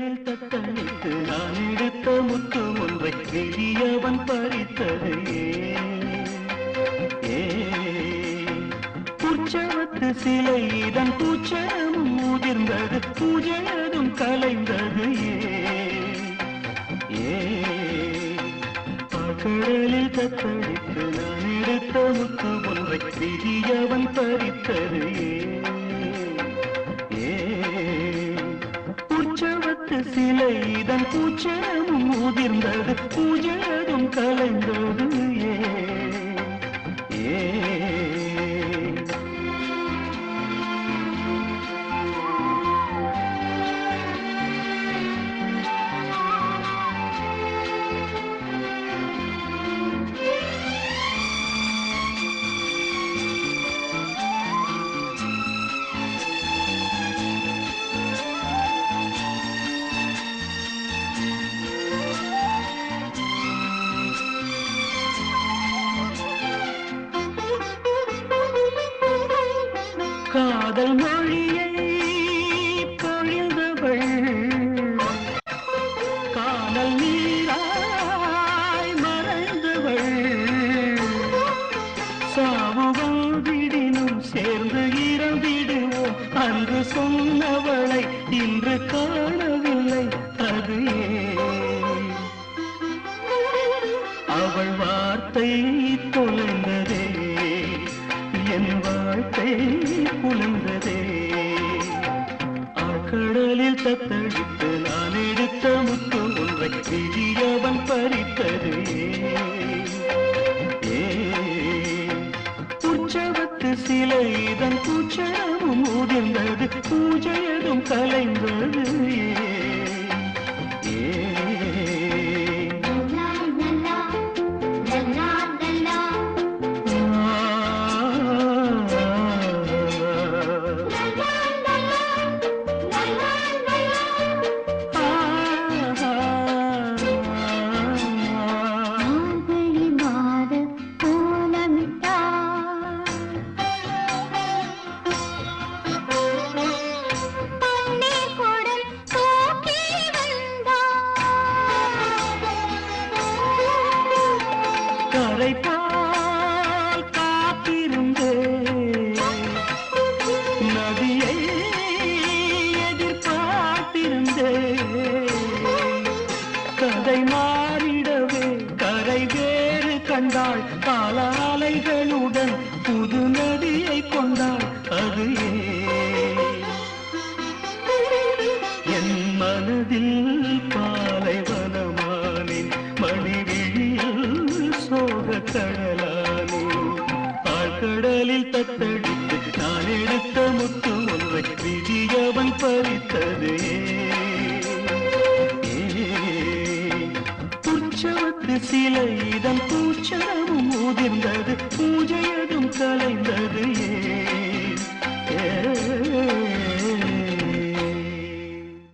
கடலில் தத்தளித்து நான் எடுத்த முத்து ஒன்றை வெளியவன் பறித்தது ஏன்? உற்சவத்து சிலை இதன் பூச்சரமும் முதிர்ந்தது பூஜையதும் கலைந்தது ஏன்? கடலில் தத்தளித்து நான் எடுத்த முத்து ஒன்றை வெளியவன் பறித்தது ஏ பூச்சரமும் முதிர்ந்தது பூஜையதும் கலைந்தது. காதல் மொழியை பொழிந்தவள். காதல் நீராய் மறைந்தவள். சாவு சேர்ந்து இறந்திடுவோம். அன்று சொன்னவளை இன்று காணவில்லை. அது அவள் வார்த்தை தொலைந்ததே. என் வாழ்க்கை புலந்ததே ஆழ்கடலில் தத்தளித்து நான் எடுத்த முத்து ஒன்றை விதியவன் பறித்தது. உற்சவத்து சிலை இதன் பூச்சரமும் முதிர்ந்தது பூஜையதும் கலைந்தது. ஏ கதை மாறிடவே. கரை வேறு கண்டாள் கால அலைகளுடன் புது நதியை கொண்டாள். அது என் மனதில் பாலைவனமானின் மணிவிழியில் சோக கடலானே ஆழ்கடலில் தத்தடித்து நான் எடுத்த முத்து ஒன்றை விதியவன் பறித்ததே பூத்தது சிலை இதன் பூச்சரமும் முதிர்ந்தது. பூஜையதும் கலைந்தது.